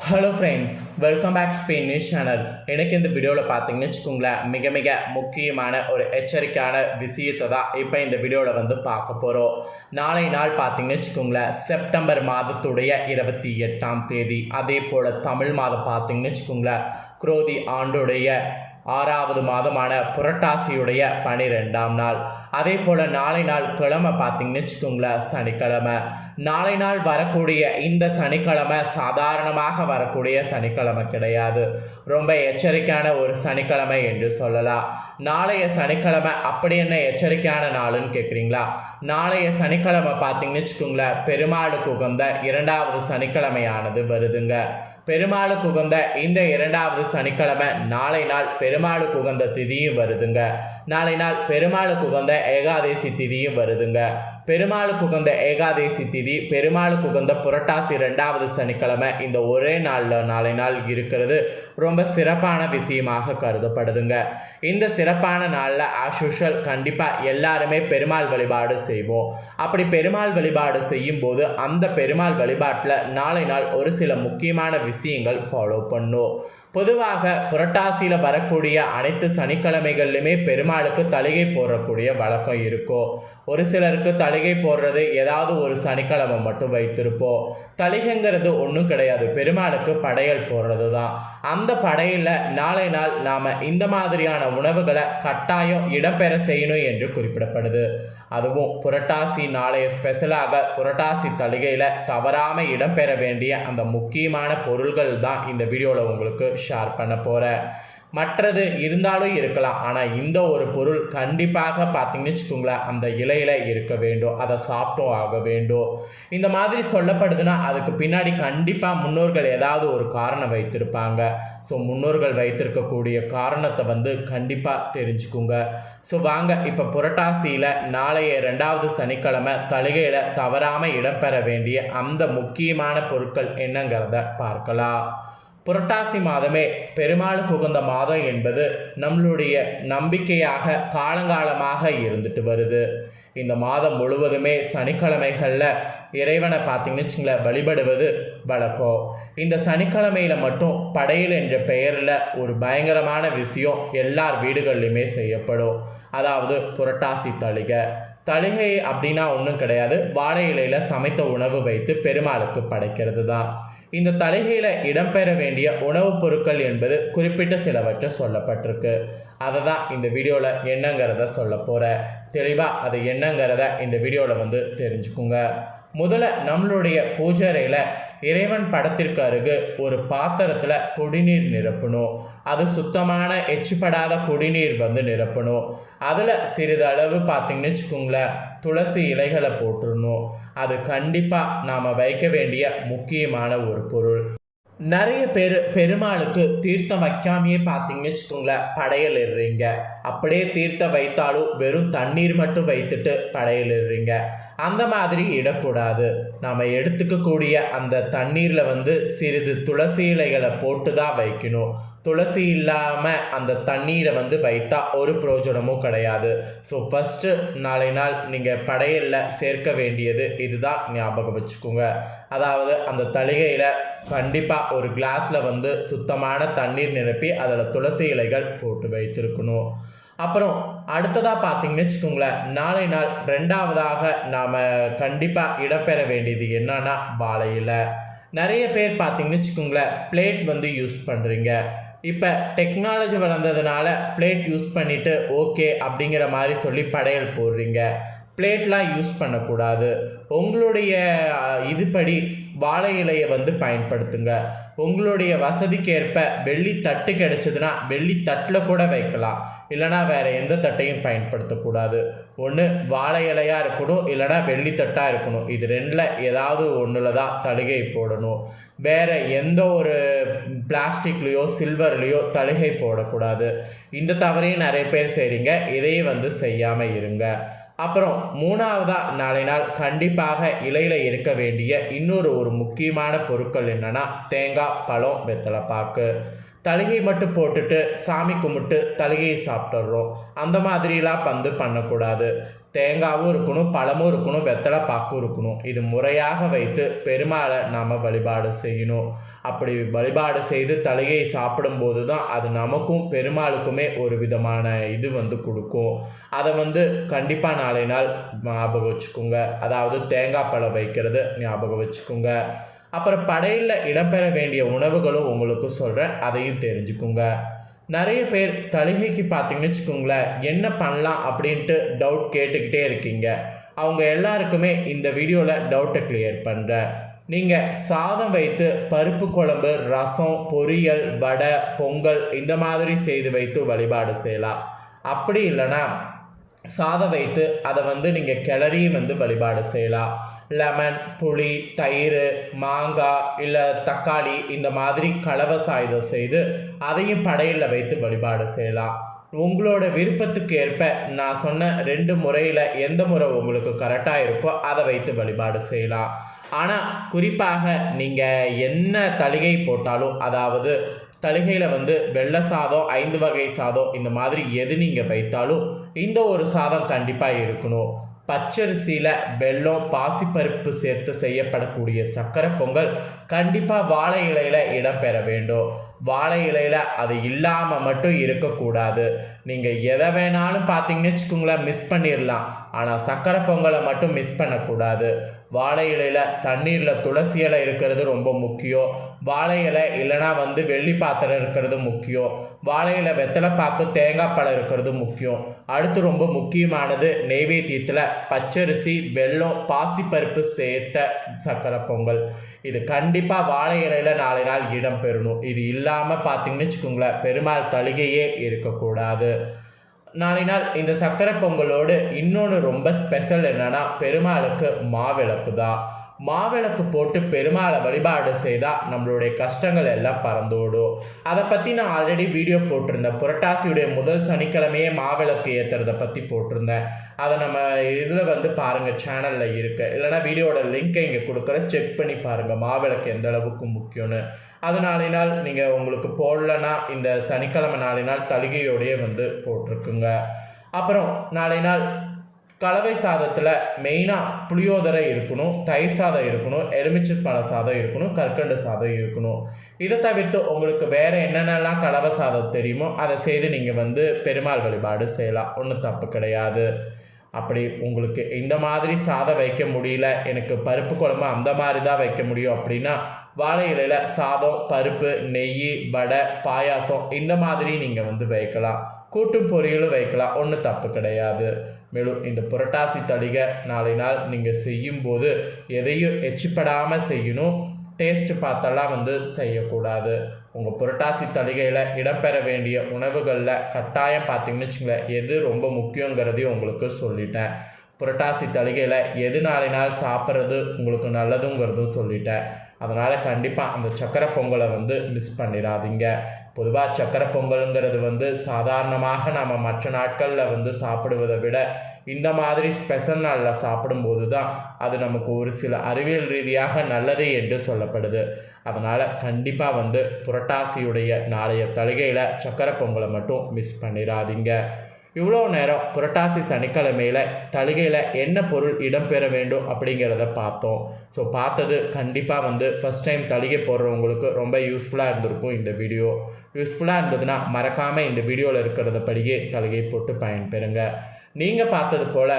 Hello friends welcome back Spain news channel எனக்கு இந்த வீடியோவில் பார்த்தீங்கன்னு வச்சுக்கோங்களேன் மிக மிக முக்கியமான ஒரு எச்சரிக்கையான விஷயத்தை தான் இப்போ இந்த வீடியோவில் வந்து பார்க்க போகிறோம் நாளை நாள் பார்த்தீங்கன்னு வச்சுக்கோங்களேன் செப்டம்பர் மாதத்துடைய இருபத்தி எட்டாம் தேதி. அதே போல் தமிழ் மாதம் பார்த்தீங்கன்னு வச்சுக்கோங்களேன் குரோதி ஆண்டுடைய ஆறாவது மாதமான புரட்டாசியுடைய பனிரெண்டாம் நாள். அதே போல் நாளை நாள் கிழமை பார்த்தீங்கன்னு வச்சுக்கோங்களேன் சனிக்கிழமை. நாளை நாள் வரக்கூடிய இந்த சனிக்கிழமை சாதாரணமாக வரக்கூடிய சனிக்கிழமை கிடையாது. ரொம்ப எச்சரிக்கையான ஒரு சனிக்கிழமை என்று சொல்லலாம். நாளைய சனிக்கிழமை அப்படி என்ன எச்சரிக்கையான நாளுன்னு கேட்குறீங்களா நாளைய சனிக்கிழமை பார்த்தீங்கன்னு வச்சுக்கோங்களேன் பெருமாளுக்கு உகந்த இரண்டாவது சனிக்கிழமையானது வருதுங்க. பெருமாளுக்கு உகந்த இந்த இரண்டாவது சனிக்கிழமை நாளை நாள் பெருமாளுக்கு உகந்த திதியும் வருதுங்க. நாளை நாள் பெருமாளுக்கு உகந்த ஏகாதேசி திதியும் வருதுங்க. பெருமாளுக்கு உகந்த ஏகாதேசி திதி பெருமாளுக்கு உகந்த புரட்டாசி ரெண்டாவது சனிக்கிழமை இந்த ஒரே நாளில் நாளை நாள் இருக்கிறது. ரொம்ப சிறப்பான விஷயமாக கருதப்படுதுங்க. இந்த சிறப்பான நாளில் ஆஸ் கண்டிப்பாக எல்லாருமே பெருமாள் வழிபாடு செய்வோம். அப்படி பெருமாள் வழிபாடு செய்யும்போது அந்த பெருமாள் வழிபாட்டில் நாளை நாள் ஒரு சில முக்கியமான விஷயங்கள் ஃபாலோ பண்ணும். பொதுவாக புரட்டாசியில் வரக்கூடிய அனைத்து சனிக்கிழமைகள்லையுமே பெருமாளுக்கு தலிகை போடக்கூடிய வழக்கம் இருக்கும் ஒரு சிலருக்கு தலிகை போடுறது ஏதாவது ஒரு சனிக்கிழமை மட்டும் வைத்திருப்போம் தலிகைங்கிறது ஒன்றும் கிடையாது. பெருமாளுக்கு படையல் போடுறது தான் அந்த படையில் நாளை நாள் நாம் இந்த மாதிரியான உணவுகளை கட்டாயம் இடம்பெற செய்யணும் என்று குறிப்பிடப்படுது. அதுவும் புரட்டாசி நாளைய ஸ்பெஷலாக புரட்டாசி தலிகையில் தவறாமல் இடம்பெற வேண்டிய அந்த முக்கியமான பொருள்கள் தான் இந்த வீடியோவில் உங்களுக்கு ஷேர் பண்ண போகிறேன் மற்றது இருந்தாலும் இருக்கலாம். ஆனால் இந்த ஒரு பொருள் கண்டிப்பாக பார்த்தீங்கன்னு வச்சுக்கோங்களேன் அந்த இலையில் இருக்க வேண்டும். அதை சாப்பிட்டும் ஆக வேண்டும். இந்த மாதிரி சொல்லப்படுதுன்னா அதுக்கு பின்னாடி கண்டிப்பாக முன்னோர்கள் ஏதாவது ஒரு காரணம் வைத்திருப்பாங்க. ஸோ முன்னோர்கள் வைத்திருக்கக்கூடிய காரணத்தை வந்து கண்டிப்பாக தெரிஞ்சுக்குங்க. ஸோ வாங்க இப்போ புரட்டாசியில் நாளைய ரெண்டாவது சனிக்கிழமை தலுகையில் தவறாமல் இடம்பெற வேண்டிய அந்த முக்கியமான பொருட்கள் என்னங்கிறத பார்க்கலாம். புரட்டாசி மாதமே பெருமாளுக்கு உகந்த மாதம் என்பது நம்மளுடைய நம்பிக்கையாக காலங்காலமாக இருந்துட்டு வருது. இந்த மாதம் முழுவதுமே சனிக்கிழமைகளில் இறைவனை பார்த்தீங்கன்னு வச்சுங்களேன் வழிபடுவது வழக்கம். இந்த சனிக்கிழமையில் மட்டும் படையல் என்ற பெயரில் ஒரு பயங்கரமான விஷயம் எல்லார் வீடுகள்லையுமே செய்யப்படும். அதாவது புரட்டாசி தளிகை. தளிகை அப்படின்னா ஒன்றும் கிடையாது. வாழை இலையில் சமைத்த உணவு வைத்து பெருமாளுக்கு படைக்கிறது தான் இந்த தலைகையில் இடம்பெற வேண்டிய உணவுப் பொருட்கள் என்பது குறிப்பிட்ட சிலவற்றை சொல்லப்பட்டிருக்கு. அதை தான் இந்த வீடியோவில் என்னங்கிறத சொல்ல போகிறேன் தெளிவாக அது என்னங்கிறத இந்த வீடியோவில் வந்து தெரிஞ்சுக்குங்க. முதல்ல நம்மளுடைய பூஜை இறைவன் படத்திற்கு அருகு ஒரு பாத்திரத்தில் குடிநீர் நிரப்பணும். அது சுத்தமான எச்சுப்படாத குடிநீர் வந்து நிரப்பணும். அதில் சிறிதளவு பார்த்தீங்கன்னு வச்சுக்கோங்களேன். துளசி இலைகளை போட்டுருணும் அது கண்டிப்பாக நாம் வைக்க வேண்டிய முக்கியமான ஒரு பொருள். நிறைய பேர் பெருமாளுக்கு தீர்த்தம் வைக்காமையே பார்த்தீங்கன்னு வச்சுக்கோங்களேன் படையல் இடுறீங்க அப்படியே தீர்த்தம் வைத்தாலும் வெறும் தண்ணீர் மட்டும் வைத்துட்டு படையல் இடுறீங்க அந்த மாதிரி இடக்கூடாது. நாம் எடுத்துக்கக்கூடிய அந்த தண்ணீரில் வந்து சிறிது துளசி இலைகளை போட்டு தான் வைக்கணும். துளசி இல்லாமல் அந்த தண்ணீரை வந்து வைத்தா ஒரு பிரயோஜனமும் கிடையாது. ஸோ ஃபஸ்ட்டு நாளை நாள் நீங்கள் படையலில் சேர்க்க வேண்டியது இதுதான் ஞாபகம் வச்சுக்கோங்க. அதாவது அந்த தளிகையில் கண்டிப்பாக ஒரு கிளாஸில் வந்து சுத்தமான தண்ணீர் நிரப்பி அதில் துளசி இலைகள் போட்டு வைத்திருக்கணும். அப்புறம் அடுத்ததாக பார்த்தீங்கன்னு வச்சுக்கோங்களேன் நாளை நாள் ரெண்டாவதாக நாம் கண்டிப்பாக இடம்பெற வேண்டியது என்னன்னா வாழை இலை. நிறைய பேர் பார்த்தீங்கன்னு வச்சுக்கோங்களேன் பிளேட் வந்து யூஸ் பண்ணுறீங்க இப்போ டெக்னாலஜி வளர்ந்ததுனால பிளேட் யூஸ் பண்ணிவிட்டு ஓகே அப்படிங்கிற மாதிரி சொல்லி படையல் போடுறீங்க. பிளேட்லாம் யூஸ் பண்ணக்கூடாது. உங்களுடைய இதுபடி வாழை இலையை வந்து பயன்படுத்துங்க. உங்களுடைய வசதிக்கேற்ப வெள்ளி தட்டு கிடைச்சதுன்னா வெள்ளி தட்டில் கூட வைக்கலாம். இல்லைனா வேறு எந்த தட்டையும் பயன்படுத்தக்கூடாது. ஒன்று வாழை இலையாக இருக்கணும் இல்லைனா வெள்ளி தட்டாக இருக்கணும். இது ரெண்டில் ஏதாவது ஒன்றில் தான் தழுகை போடணும். வேறு எந்த ஒரு பிளாஸ்டிக்லேயோ சில்வர்லேயோ தழுகை போடக்கூடாது. இந்த தவறையும் நிறைய பேர் செய்கிறீங்க இதையும் வந்து செய்யாமல் இருங்க. அப்புறம் மூணாவதாக நாளை நாள் கண்டிப்பாக இலையில் இருக்க வேண்டிய இன்னொரு ஒரு முக்கியமான பொருட்கள் என்னென்னா தேங்காய் பழம் வெத்தலை பாக்கு தலிகை மட்டும் போட்டுட்டு சாமி கும்பிட்டு தலிகையை சாப்பிட்றோம் அந்த மாதிரிலாம் பந்து பண்ணக்கூடாது. தேங்காவும் இருக்கணும் பழமும் இருக்கணும் வெத்தலை பாக்கும் இருக்கணும். இது முறையாக வைத்து பெருமாளை நாம் வழிபாடு செய்யணும். அப்படி வழிபாடு செய்து தலையை சாப்பிடும்போது தான் அது நமக்கும் பெருமாளுக்குமே ஒரு விதமான இது வந்து கொடுக்கும். அதை வந்து கண்டிப்பாக நாளை நாள் ஞாபகம் வச்சுக்கோங்க. அதாவது தேங்காய் பழம் வைக்கிறது ஞாபகம் வச்சுக்கோங்க. அப்புறம் படையில் இடம்பெற வேண்டிய உணவுகளும் உங்களுக்கு சொல்கிறேன் அதையும் தெரிஞ்சுக்குங்க. நிறைய பேர் தலிகைக்கு பார்த்தீங்கன்னு வச்சுக்கோங்களேன் என்ன பண்ணலாம்? அப்படின்ட்டு டவுட் கேட்டுக்கிட்டே இருக்கீங்க. அவங்க எல்லாருக்குமே இந்த வீடியோவில் டவுட்டை கிளியர் பண்ணுறேன் நீங்கள் சாதம் வைத்து பருப்பு குழம்பு ரசம் பொரியல் வடை பொங்கல் இந்த மாதிரி செய்து வைத்து வழிபாடு செய்யலாம். அப்படி இல்லைன்னா சாதம் வைத்து அதை வந்து நீங்கள் கிளறி வந்து வழிபாடு செய்யலாம். லெமன் புளி தயிர் மாங்காய் இல்லை தக்காளி இந்த மாதிரி கலவை சாயுதம் செய்து அதையும் படையில் வைத்து வழிபாடு செய்யலாம். உங்களோட விருப்பத்துக்கு ஏற்ப நான் சொன்ன ரெண்டு முறையில் எந்த முறை உங்களுக்கு கரெக்டாக இருக்கோ அதை வைத்து வழிபாடு செய்யலாம். ஆனால் குறிப்பாக நீங்கள் என்ன தளிகை போட்டாலும் அதாவது தளிகையில் வந்து வெள்ளை சாதம் ஐந்து வகை சாதம் இந்த மாதிரி எது நீங்கள் வைத்தாலும் இந்த ஒரு சாதம் கண்டிப்பாக இருக்கணும். பச்சரிசியில் வெல்லம் பாசிப்பருப்பு சேர்த்து செய்யப்படக்கூடிய சக்கரை பொங்கல் கண்டிப்பாக வாழை இலையில் இடம்பெற வேண்டும். வாழை இலையில் அது இல்லாமல் மட்டும் இருக்கக்கூடாது. நீங்கள் எதை வேணாலும் பார்த்தீங்கன்னு வச்சுக்கோங்களேன் மிஸ் பண்ணிடலாம் ஆனால் சக்கரை பொங்கலை மட்டும் மிஸ் பண்ணக்கூடாது. வாழை இலையில் தண்ணீரில் துளசி இலை இருக்கிறது ரொம்ப முக்கியம். வாழை இலை இல்லைனா வந்து வெள்ளி பாத்திரம் இருக்கிறது முக்கியம். வாழை இலை வெத்தலை பாக்கு தேங்காய் பழம் இருக்கிறது முக்கியம். அடுத்து ரொம்ப முக்கியமானது நெய்வேத்தியத்தில் பச்சரிசி வெல்லம் பாசிப்பருப்பு சேர்த்த சக்கரை பொங்கல். இது கண்டிப்பாக வாழை இலையில் நாளை நாள் இடம் பெறணும். இது இல்லாமல் பார்த்தீங்கன்னு வச்சுக்கோங்களேன் பெருமாள் தளிகையே இருக்கக்கூடாது. நாளை நாள் இந்த சக்கரை பொங்கலோடு இன்னொன்று ரொம்ப ஸ்பெஷல் என்னென்னா பெருமாளுக்கு மாவிளக்கு தான். மாவிளக்கு போட்டு பெருமாளை வழிபாடு செய்தால் நம்மளுடைய கஷ்டங்கள் எல்லாம் பறந்தோடும் அதை பற்றி நான் ஆல்ரெடி வீடியோ போட்டிருந்தேன். புரட்டாசியுடைய முதல் சனிக்கிழமையே மாவிளக்கு ஏற்றுறதை பற்றி போட்டிருந்தேன். அதை நம்ம இதில் வந்து பாருங்கள் சேனலில் இருக்குது இல்லைனா வீடியோட லிங்க்கை இங்கே கொடுக்குற செக் பண்ணி பாருங்கள் மாவிளக்கு எந்த அளவுக்கு முக்கியம்னு. அது நாளை நாள் நீங்கள் உங்களுக்கு போடலன்னா இந்த சனிக்கிழமை நாளை நாள் தலிகையோடையே வந்து போட்டிருக்குங்க. அப்புறம் நாளை நாள் கலவை சாதத்தில் மெயினாக புளியோதரை இருக்கணும் தயிர் சாதம் இருக்கணும் எலுமிச்சை சாதம் இருக்கணும் கற்கண்டு சாதம் இருக்கணும். இதை தவிர்த்து உங்களுக்கு வேறு என்னென்னலாம் கலவை சாதம் தெரியுமோ அதை செய்து நீங்கள் வந்து பெருமாள் வழிபாடு செய்யலாம். ஒன்றும் தப்பு கிடையாது. அப்படி உங்களுக்கு இந்த மாதிரி சாதம் வைக்க முடியல எனக்கு பருப்பு குழம்பு அந்த மாதிரி தான் வைக்க முடியும் அப்படின்னா வாழை இலையில் சாதம் பருப்பு நெய் வடை பாயாசம் இந்த மாதிரி நீங்கள் வந்து வைக்கலாம். கூட்டும் பொரியலும் வைக்கலாம் ஒன்றும் தப்பு கிடையாது. மேலும் இந்த புரட்டாசி தளிகை நாளை நாள் நீங்கள் செய்யும்போது எதையும் எச்சிப்படாமல் செய்யணும். டேஸ்ட்டு பார்த்தெல்லாம் வந்து செய்யக்கூடாது. உங்கள் புரட்டாசி தளிகையில் இடம்பெற வேண்டிய உணவுகளில் கட்டாயம் பார்த்தீங்கன்னு வச்சுங்களேன் எது ரொம்ப முக்கியங்கிறதையும் உங்களுக்கு சொல்லிட்டேன். புரட்டாசி தளிகையில் எது நாளை நாள் சாப்பிட்றது உங்களுக்கு நல்லதுங்கிறதும் சொல்லிட்டேன். அதனால் கண்டிப்பாக அந்த சக்கரை பொங்கலை வந்து மிஸ் பண்ணிடாதீங்க. பொதுவாக சக்கரை பொங்கலுங்கிறது வந்து சாதாரணமாக நம்ம மற்ற நாட்களில் வந்து சாப்பிடுவதை விட இந்த மாதிரி ஸ்பெஷல் நாளில் சாப்பிடும்போது தான் அது நமக்கு ஒரு சில அறிவியல் ரீதியாக நல்லது என்று சொல்லப்படுது. அதனால் கண்டிப்பாக வந்து புரட்டாசியுடைய நாளைய தலுகையில் சக்கரை பொங்கலை மட்டும் மிஸ் பண்ணிடாதீங்க. இவ்வளோ நேரம் புரட்டாசி சனிக்கிழமையில் தலிகையில் என்ன பொருள் இடம்பெற வேண்டும் அப்படிங்கிறத பார்த்தோம். ஸோ பார்த்தது கண்டிப்பாக வந்து ஃபஸ்ட் டைம் தலிகை போடுறவங்களுக்கு ரொம்ப யூஸ்ஃபுல்லாக இருந்திருக்கும் இந்த வீடியோ யூஸ்ஃபுல்லாக இருந்ததுன்னா மறக்காமல் இந்த வீடியோவில் இருக்கிறத படியே தலிகை போட்டு பயன்பெறுங்க. நீங்கள் பார்த்தது போல்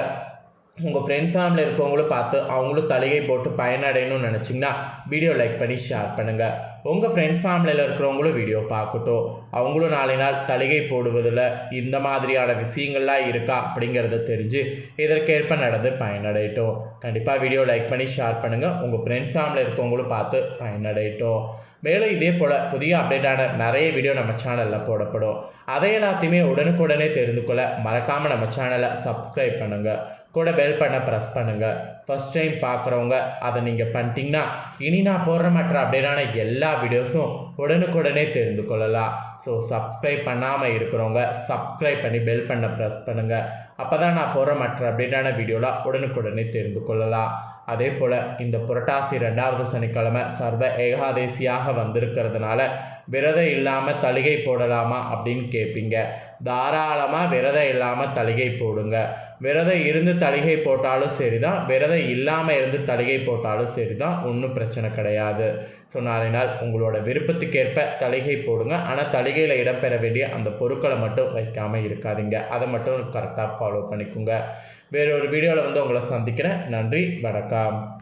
உங்கள் ஃப்ரெண்ட் ஃபேமிலியில் இருக்கவங்களும் பார்த்து அவங்களும் தலையை போட்டு பயனடையணும்னு நினச்சிங்கன்னா வீடியோ லைக் பண்ணி ஷேர் பண்ணுங்கள் உங்கள் ஃப்ரெண்ட்ஸ் ஃபேமிலியில் இருக்கிறவங்களும் வீடியோ பார்க்கட்டும். அவங்களும் நாளை நாள் தலிகை போடுவதில் இந்த மாதிரியான விஷயங்கள்லாம் இருக்கா அப்படிங்கிறத தெரிஞ்சு இதற்கேற்ப நடந்து பயனடையட்டும். கண்டிப்பாக வீடியோ லைக் பண்ணி ஷேர் பண்ணுங்கள் உங்கள் ஃப்ரெண்ட்ஸ் ஃபேமிலியில் இருக்கவங்களும் பார்த்து பயனடையட்டும். மேலும் இதே போல் புதிய அப்டேட்டான நிறைய வீடியோ நம்ம சேனலில் போடப்படும். அதை எல்லாத்தையுமே உடனுக்குடனே தெரிந்து கொள்ள மறக்காமல் நம்ம சேனலை சப்ஸ்கிரைப் பண்ணுங்கள் கூட பெல் பண்ண ப்ரெஸ் பண்ணுங்கள் ஃபஸ்ட் டைம் பார்க்குறவங்க அதை நீங்கள் பண்ணிட்டீங்கன்னா இனி நான் போடுற மற்ற அப்டேட்டான எல்லா வீடியோஸும் உடனுக்குடனே தெரிந்து கொள்ளலாம். ஸோ சப்ஸ்கிரைப் பண்ணாமல் இருக்கிறவங்க சப்ஸ்கிரைப் பண்ணி பெல் பண்ண ப்ரெஸ் பண்ணுங்கள் அப்போ தான் நான் போடுற மற்ற அப்டேட்டான வீடியோலாம் உடனுக்குடனே தெரிந்து கொள்ளலாம். அதே போல் இந்த புரட்டாசி ரெண்டாவது சனிக்கிழமை சர்வ ஏகாதேசியாக வந்திருக்கிறதுனால விரதம் இல்லாமல் தலிகை போடலாமா அப்படின்னு கேட்பீங்க தாராளமாக விரதம் இல்லாமல் தலிகை போடுங்க. விரதம் இருந்து தலிகை போட்டாலும் சரி தான் விரதம் இல்லாமல் இருந்து தலிகை போட்டாலும் சரி தான் ஒன்றும் பிரச்சனை கிடையாது. ஸோ நாள் உங்களோட விருப்பத்துக்கேற்ப தலிகை போடுங்க. ஆனால் தலிகையில் இடம்பெற வேண்டிய அந்த பொருட்களை மட்டும் வைக்காமல் இருக்காதீங்க. அதை மட்டும் கரெக்டாக ஃபாலோ பண்ணிக்கோங்க. வேறொரு வீடியோவில் வந்து உங்களை சந்திக்கிறேன். நன்றி. வணக்கம்.